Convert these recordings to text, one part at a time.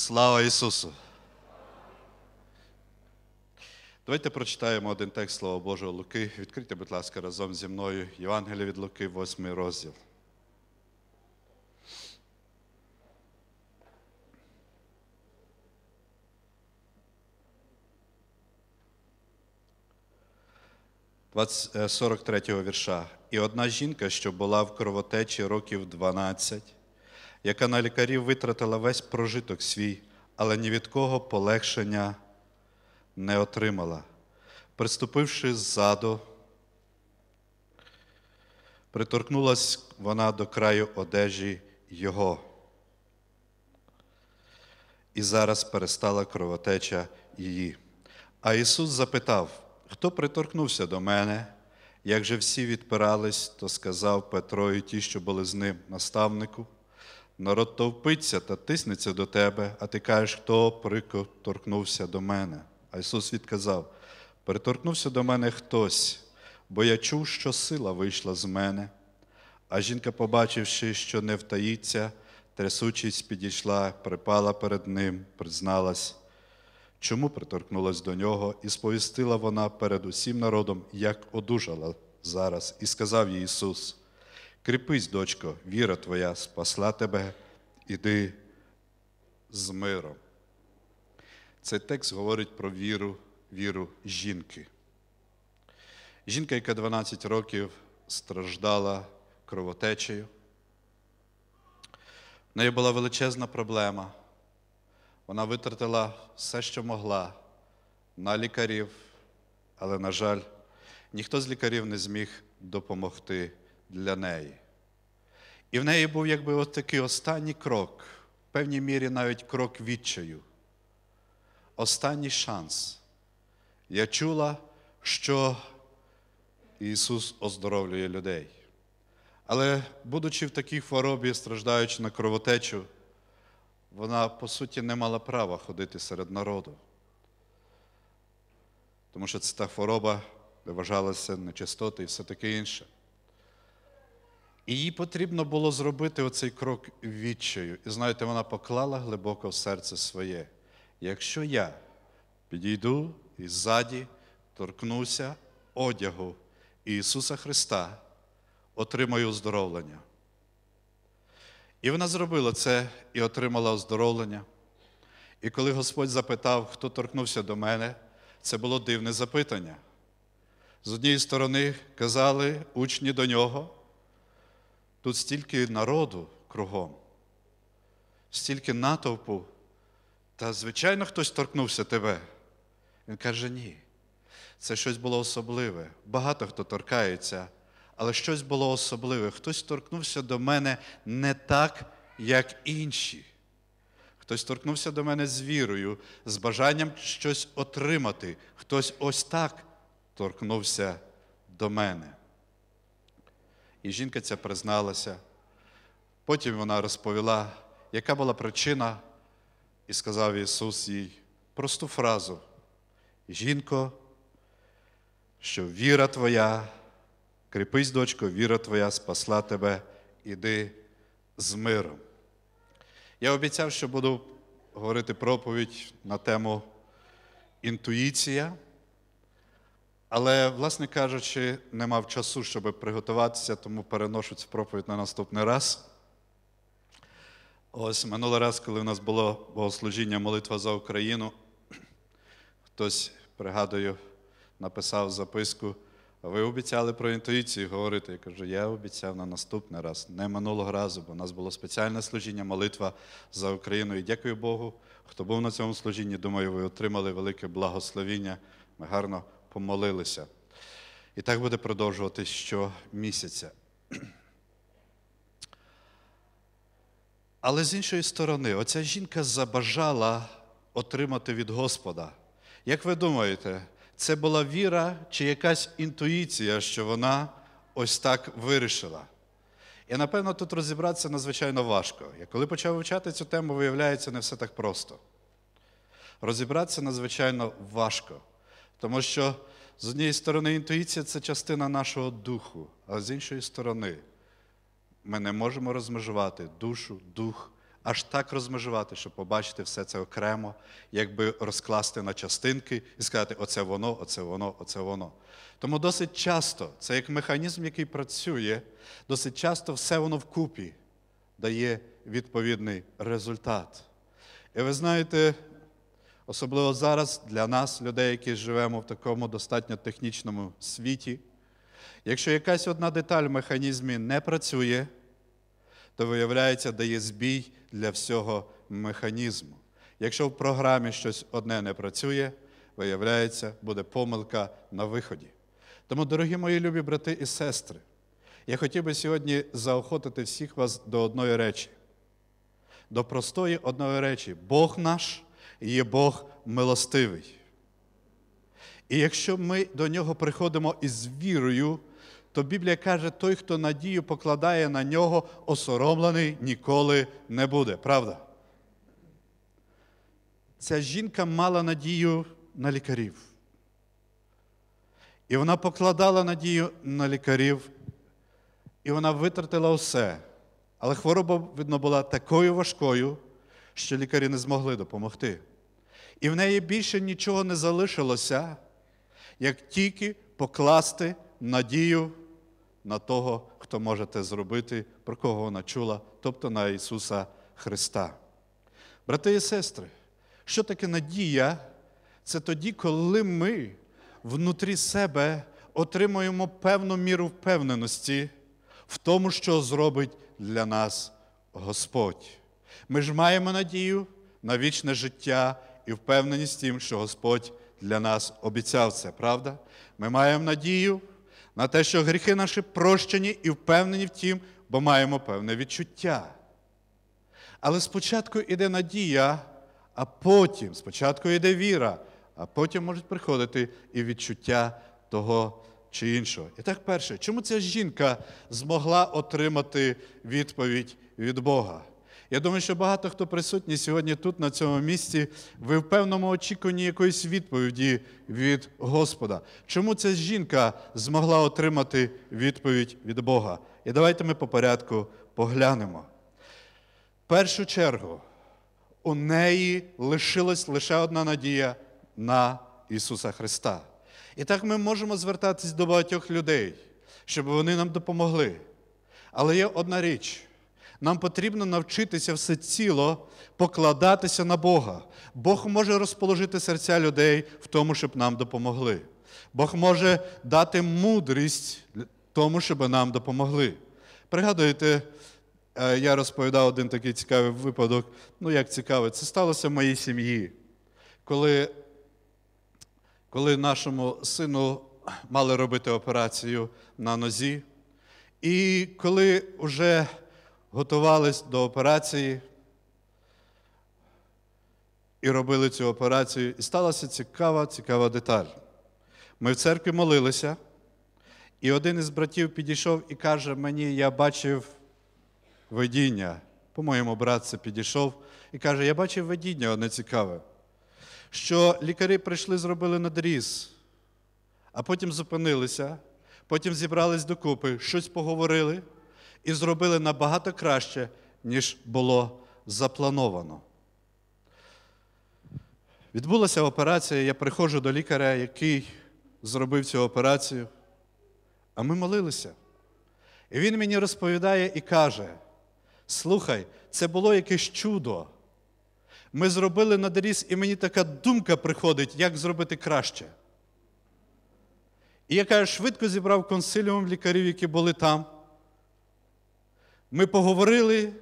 Слава Ісусу! Давайте прочитаємо один текст Слова Божого Луки. Відкрийте, будь ласка, разом зі мною Євангелія від Луки, 8 розділ. Е, 43 вірша. І одна жінка, що була в кровотечі років 12, яка на лікарів витратила весь прожиток свій, але ні від кого полегшення не отримала. Приступивши ззаду, приторкнулась вона до краю одежі його. І зараз перестала кровотеча її. А Ісус запитав, хто приторкнувся до мене? Як же всі відпирались, то сказав Петро і ті, що були з ним, наставнику. Народ товпиться та тиснеться до тебе, а ти кажеш, хто приторкнувся до мене. А Ісус відказав: приторкнувся до мене хтось, бо я чув, що сила вийшла з мене. А жінка, побачивши, що не втаїться, трясучись, підійшла, припала перед ним, призналась, чому приторкнулась до нього, і сповістила вона перед усім народом, як одужала зараз, і сказав їй Ісус: Кріпись, дочко, віра твоя спасла тебе, іди з миром. Цей текст говорить про віру, віру жінки. Жінка, яка 12 років страждала кровотечею. В неї була величезна проблема. Вона витратила все, що могла на лікарів, але, на жаль, ніхто з лікарів не зміг допомогти для неї. І в неї був якби от такий останній крок, в певній мірі навіть крок відчаю. Останній шанс. Я чула, що Ісус оздоровлює людей. Але, будучи в такій хворобі, страждаючи на кровотечу, вона, по суті, не мала права ходити серед народу. Тому що це та хвороба, де вважалася нечистоти і все таке інше. І їй потрібно було зробити оцей крок відчаю. І знаєте, вона поклала глибоко в серце своє. Якщо я підійду і ззаді торкнуся одягу Ісуса Христа, отримаю оздоровлення. І вона зробила це і отримала оздоровлення. І коли Господь запитав, хто торкнувся до мене, це було дивне запитання. З однієї сторони казали учні до нього, тут стільки народу кругом, стільки натовпу, та, звичайно, хтось торкнувся тебе. Він каже, ні. Це щось було особливе. Багато хто торкається, але щось було особливе. Хтось торкнувся до мене не так, як інші. Хтось торкнувся до мене з вірою, з бажанням щось отримати. Хтось ось так торкнувся до мене. І жінка ця призналася. Потім вона розповіла, яка була причина, і сказав Ісус їй просту фразу: Жінко, що віра твоя, кріпись, дочко, віра твоя спасла тебе, іди з миром. Я обіцяв, що буду говорити проповідь на тему інтуїція, але, власне кажучи, не мав часу, щоб приготуватися, тому переношу цю проповідь на наступний раз. Ось минулий раз, коли в нас було богослужіння молитва за Україну, хтось, пригадую, написав записку. Ви обіцяли про інтуїцію говорити. Я кажу, я обіцяв на наступний раз, не минулого разу, бо у нас було спеціальне служіння, молитва за Україну. І дякую Богу, хто був на цьому служінні. Думаю, ви отримали велике благословіння. Ми гарно помолилися. І так буде продовжуватись щомісяця. Але з іншої сторони, оця жінка забажала отримати від Господа. Як ви думаєте, це була віра чи якась інтуїція, що вона ось так вирішила? І напевно тут розібратися надзвичайно важко. Я коли почав вивчати цю тему, виявляється, не все так просто. Розібратися надзвичайно важко, тому що з однієї сторони інтуїція це частина нашого духу, а з іншої сторони ми не можемо розмежувати душу, дух, аж так розмежувати, щоб побачити все це окремо, якби розкласти на частинки і сказати, оце воно, оце воно, оце воно. Тому досить часто, це як механізм, який працює, досить часто все воно вкупі дає відповідний результат. І ви знаєте, особливо зараз для нас, людей, які живемо в такому достатньо технічному світі, якщо якась одна деталь в механізмі не працює, то виявляється, дає збій для всього механізму. Якщо в програмі щось одне не працює, виявляється, буде помилка на виході. Тому, дорогі мої любі брати і сестри, я хотів би сьогодні заохотити всіх вас до одної речі, до простої одної речі. Бог наш є Бог милостивий. І якщо ми до нього приходимо із вірою, то Біблія каже, той, хто надію покладає на нього, осоромлений ніколи не буде. Правда? Ця жінка мала надію на лікарів. І вона покладала надію на лікарів, і вона витратила все. Але хвороба, видно, була такою важкою, що лікарі не змогли допомогти. І в неї більше нічого не залишилося, як тільки покласти надію на того, хто може це зробити, про кого вона чула, тобто на Ісуса Христа. Брати і сестри, що таке надія? Це тоді, коли ми внутрі себе отримуємо певну міру впевненості в тому, що зробить для нас Господь. Ми ж маємо надію на вічне життя і впевненість тим, що Господь для нас обіцяв це, правда? Ми маємо надію на те, що гріхи наші прощені і впевнені в тім, бо маємо певне відчуття. Але спочатку йде надія, а потім, спочатку йде віра, а потім можуть приходити і відчуття того чи іншого. І так, перше, чому ця жінка змогла отримати відповідь від Бога? Я думаю, що багато хто присутній сьогодні тут, на цьому місці, ви в певному очікуванні якоїсь відповіді від Господа. Чому ця жінка змогла отримати відповідь від Бога? І давайте ми по порядку поглянемо. В першу чергу, у неї лишилась лише одна надія на Ісуса Христа. І так ми можемо звертатись до багатьох людей, щоб вони нам допомогли. Але є одна річ. Нам потрібно навчитися все ціло покладатися на Бога. Бог може розположити серця людей в тому, щоб нам допомогли. Бог може дати мудрість тому, щоб нам допомогли. Пригадуєте, е, я розповідав один такий цікавий випадок. Ну, як цікавий, це сталося в моїй сім'ї, коли, коли нашому сину мали робити операцію на нозі. І коли вже готувались до операції і робили цю операцію, і сталася цікава, цікава деталь. Ми в церкві молилися, і один із братів підійшов і каже: мені, я бачив видіння. По-моєму, брат це підійшов і каже: Я бачив видіння, одне цікаве, що лікарі прийшли, зробили надріз, а потім зупинилися, потім зібрались докупи, щось поговорили і зробили набагато краще, ніж було заплановано. Відбулася операція, я приходжу до лікаря, який зробив цю операцію, а ми молилися. І він мені розповідає і каже: слухай, це було якесь чудо. Ми зробили надріз, і мені така думка приходить, як зробити краще. І я кажу, швидко зібрав консиліум лікарів, які були там. Ми поговорили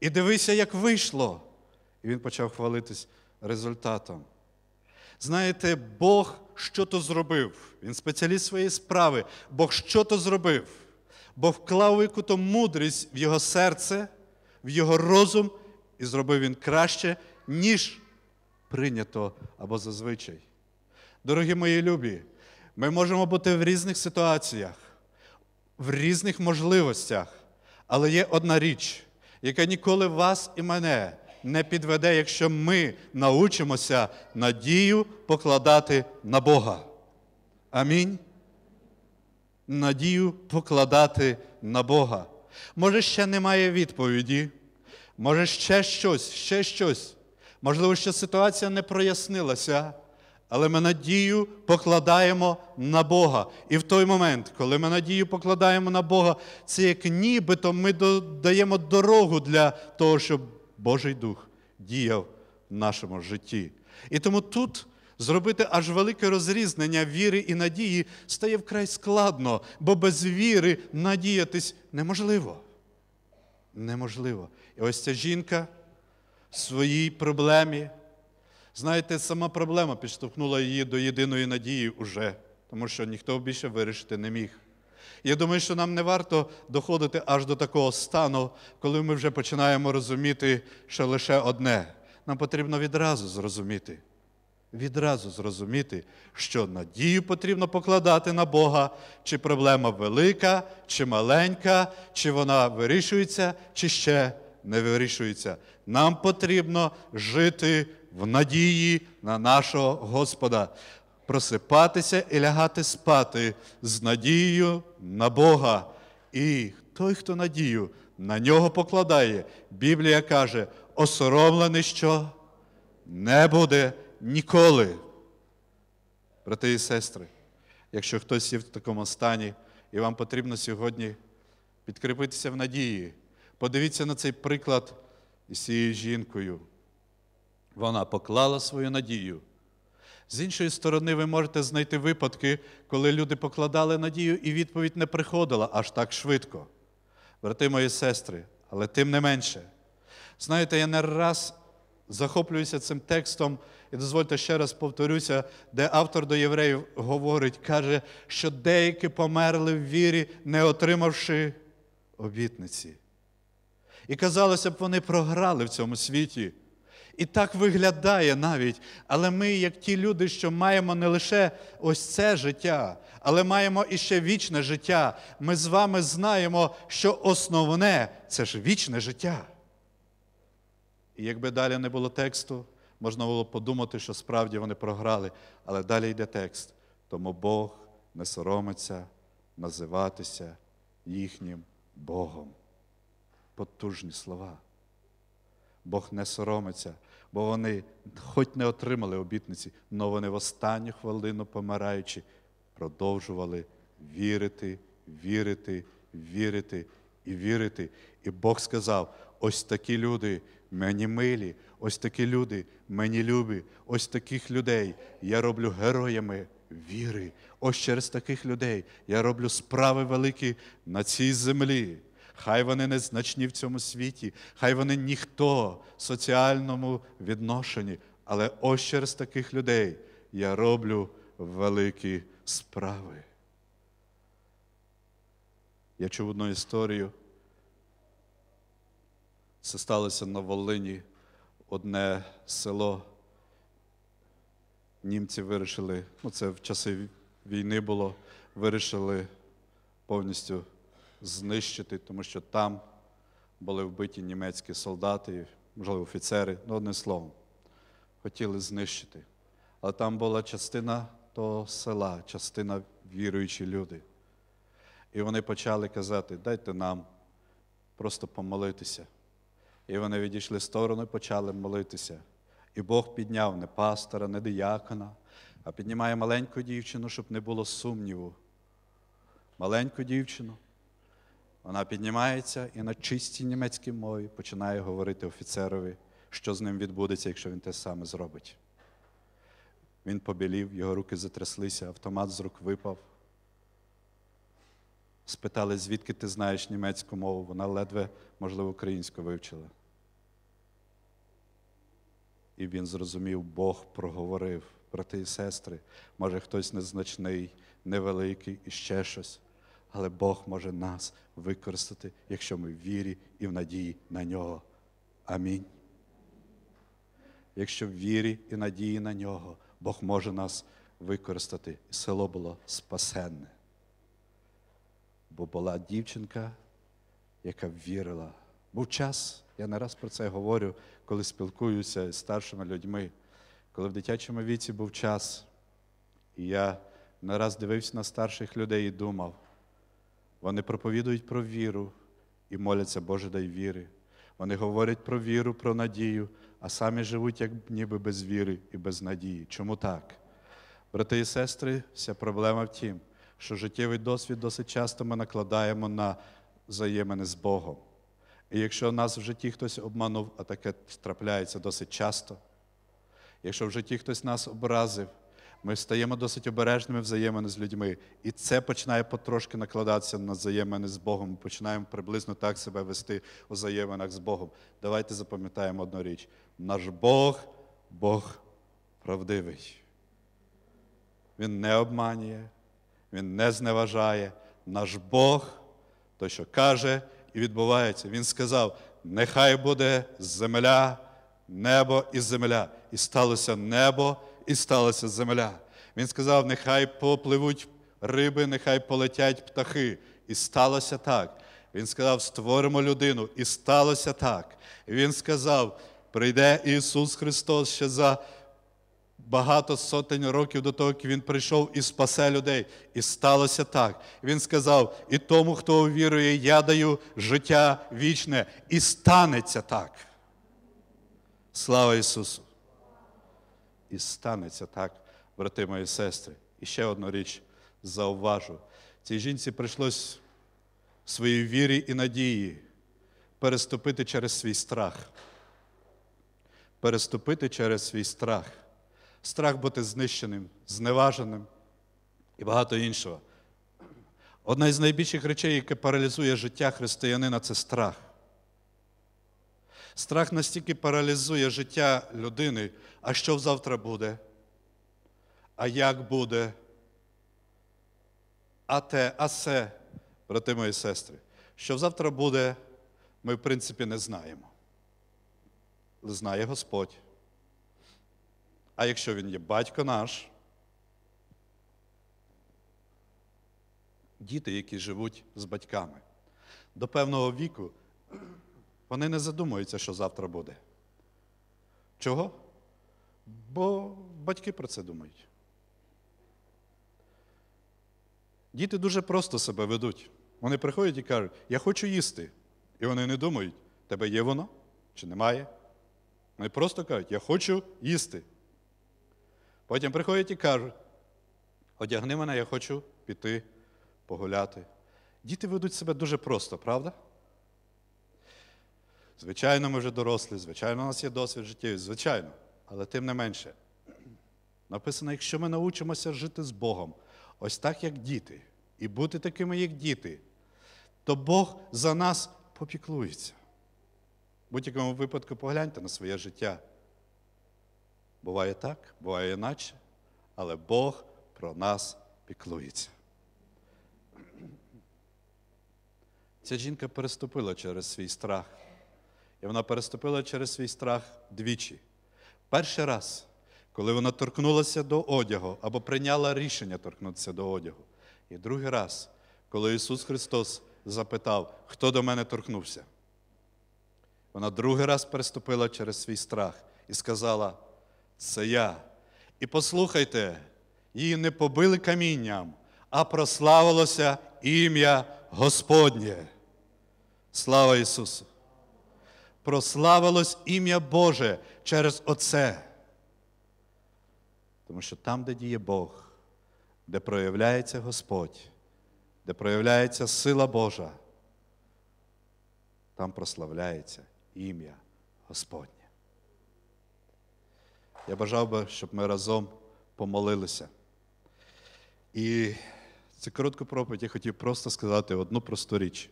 і дивися, як вийшло. І він почав хвалитись результатом. Знаєте, Бог що то зробив. Він спеціаліст своєї справи. Бог що то зробив. Бог вклав якусь мудрість в його серце, в його розум, і зробив він краще, ніж прийнято або зазвичай. Дорогі мої любі, ми можемо бути в різних ситуаціях, в різних можливостях. Але є одна річ, яка ніколи вас і мене не підведе, якщо ми научимося надію покладати на Бога. Амінь. Надію покладати на Бога. Може, ще немає відповіді, може ще щось, ще щось. Можливо, ще ситуація не прояснилася, але ми надію покладаємо на Бога. І в той момент, коли ми надію покладаємо на Бога, це як нібито ми даємо дорогу для того, щоб Божий Дух діяв в нашому житті. І тому тут зробити аж велике розрізнення віри і надії стає вкрай складно, бо без віри надіятись неможливо. Неможливо. І ось ця жінка в своїй проблемі. Знаєте, сама проблема підштовхнула її до єдиної надії уже, тому що ніхто більше вирішити не міг. Я думаю, що нам не варто доходити аж до такого стану, коли ми вже починаємо розуміти, що лише одне. Нам потрібно відразу зрозуміти, відразу зрозуміти, що надію потрібно покладати на Бога, чи проблема велика, чи маленька, чи вона вирішується, чи ще не вирішується. Нам потрібно жити в надії на нашого Господа, просипатися і лягати спати з надією на Бога. І той, хто надію на нього покладає, Біблія каже, осоромлений що не буде ніколи. Брати і сестри, якщо хтось є в такому стані, і вам потрібно сьогодні підкріпитися в надії, подивіться на цей приклад із цією жінкою. Вона поклала свою надію. З іншої сторони, ви можете знайти випадки, коли люди покладали надію, і відповідь не приходила аж так швидко. Брати мої сестри, але тим не менше. Знаєте, я не раз захоплююся цим текстом, і дозвольте ще раз повторюся, де автор до євреїв говорить, каже, що деякі померли в вірі, не отримавши обітниці. І казалося б, вони програли в цьому світі. І так виглядає навіть. Але ми, як ті люди, що маємо не лише ось це життя, але маємо іще вічне життя. Ми з вами знаємо, що основне це ж вічне життя. І якби далі не було тексту, можна було подумати, що справді вони програли. Але далі йде текст. Тому Бог не соромиться називатися їхнім Богом. Потужні слова. Бог не соромиться, бо вони хоч не отримали обітниці, але вони в останню хвилину помираючи, продовжували вірити, вірити, вірити і вірити. І Бог сказав: ось такі люди мені милі, ось такі люди мені любі, ось таких людей я роблю героями віри. Ось через таких людей я роблю справи великі на цій землі. Хай вони незначні в цьому світі, хай вони ніхто в соціальному відношенні, але ось через таких людей я роблю великі справи. Я чув одну історію. Це сталося на Волині, одне село. Німці вирішили, ну це в часи війни було, вирішили повністю знищити, тому що там були вбиті німецькі солдати, можливо, офіцери, ну, одним словом, хотіли знищити. Але там була частина того села, частина віруючі люди. І вони почали казати, дайте нам просто помолитися. І вони відійшли в сторону і почали молитися. І Бог підняв не пастора, не диякона, а піднімає маленьку дівчину, щоб не було сумніву. Маленьку дівчину. Вона піднімається і на чистій німецькій мові починає говорити офіцерові, що з ним відбудеться, якщо він те саме зробить. Він побілів, його руки затряслися, автомат з рук випав. Спитали, звідки ти знаєш німецьку мову, вона ледве, можливо, українську вивчила. І він зрозумів, Бог проговорив, брати і сестри, може хтось незначний, невеликий і ще щось але Бог може нас використати, якщо ми в вірі і в надії на нього. Амінь. Якщо в вірі і надії на нього, Бог може нас використати. І село було спасенне. Бо була дівчинка, яка вірила. Був час, я не раз про це говорю, коли спілкуюся з старшими людьми, коли в дитячому віці був час, і я не раз дивився на старших людей і думав. Вони проповідують про віру і моляться, Боже, дай віри. Вони говорять про віру, про надію, а самі живуть як ніби без віри і без надії. Чому так? Брати і сестри, вся проблема в тім, що життєвий досвід досить часто ми накладаємо на взаємини з Богом. І якщо нас в житті хтось обманув, а таке трапляється досить часто, якщо в житті хтось нас образив, ми стаємо досить обережними взаємини з людьми. І це починає потрошки накладатися на взаємини з Богом. Ми починаємо приблизно так себе вести у взаєминах з Богом. Давайте запам'ятаємо одну річ: наш Бог Бог правдивий. Він не обманює, Він не зневажає. Наш Бог, то, що каже і відбувається. Він сказав: нехай буде земля, небо і земля. І сталося небо, і сталося земля. Він сказав: нехай попливуть риби, нехай полетять птахи. І сталося так. Він сказав: створимо людину, і сталося так. Він сказав: прийде Ісус Христос ще за багато сотень років до того, як він прийшов і спасе людей. І сталося так. Він сказав: і тому, хто увірує, я даю життя вічне, і станеться так. Слава Ісусу! І станеться так, брати мої сестри. І ще одну річ зауважу. Цій жінці прийшлось в своїй вірі і надії переступити через свій страх. Переступити через свій страх страх бути знищеним, зневаженим і багато іншого. Одна із найбільших речей, яка паралізує життя християнина, це страх. Страх настільки паралізує життя людини, а що завтра буде? А як буде? А те, а се, брати мої сестри, що завтра буде, ми в принципі не знаємо. Знає Господь. А якщо він є батько наш, діти, які живуть з батьками, до певного віку, вони не задумуються, що завтра буде. Чого? Бо батьки про це думають. Діти дуже просто себе ведуть. Вони приходять і кажуть, я хочу їсти. І вони не думають, тебе є воно чи немає. Вони просто кажуть, я хочу їсти. Потім приходять і кажуть, одягни мене, я хочу піти погуляти. Діти ведуть себе дуже просто, правда? Звичайно, ми вже дорослі, звичайно, у нас є досвід життєвий, звичайно, але тим не менше. Написано, якщо ми научимося жити з Богом, ось так, як діти, і бути такими, як діти, то Бог за нас попіклується. В будь-якому випадку погляньте на своє життя. Буває так, буває іначе, але Бог про нас піклується. Ця жінка переступила через свій страх. І вона переступила через свій страх двічі. Перший раз, коли вона торкнулася до одягу або прийняла рішення торкнутися до одягу. І другий раз, коли Ісус Христос запитав, хто до мене торкнувся. Вона другий раз переступила через свій страх і сказала, це я. І послухайте, її не побили камінням, а прославилося ім'я Господнє. Слава Ісусу! Прославилось ім'я Боже через Оце. Тому що там, де діє Бог, де проявляється Господь, де проявляється сила Божа, там прославляється ім'я Господнє. Я бажав би, щоб ми разом помолилися. І цю коротку проповідь я хотів просто сказати одну просту річ.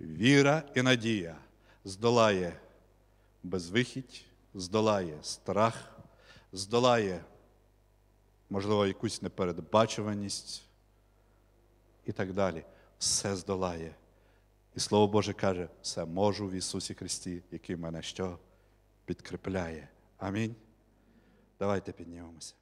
Віра і надія здолає безвихідь, здолає страх, здолає, можливо, якусь непередбачуваність і так далі. Все здолає. І Слово Боже каже, все можу в Ісусі Христі, який мене що підкріпляє. Амінь. Давайте піднімемося.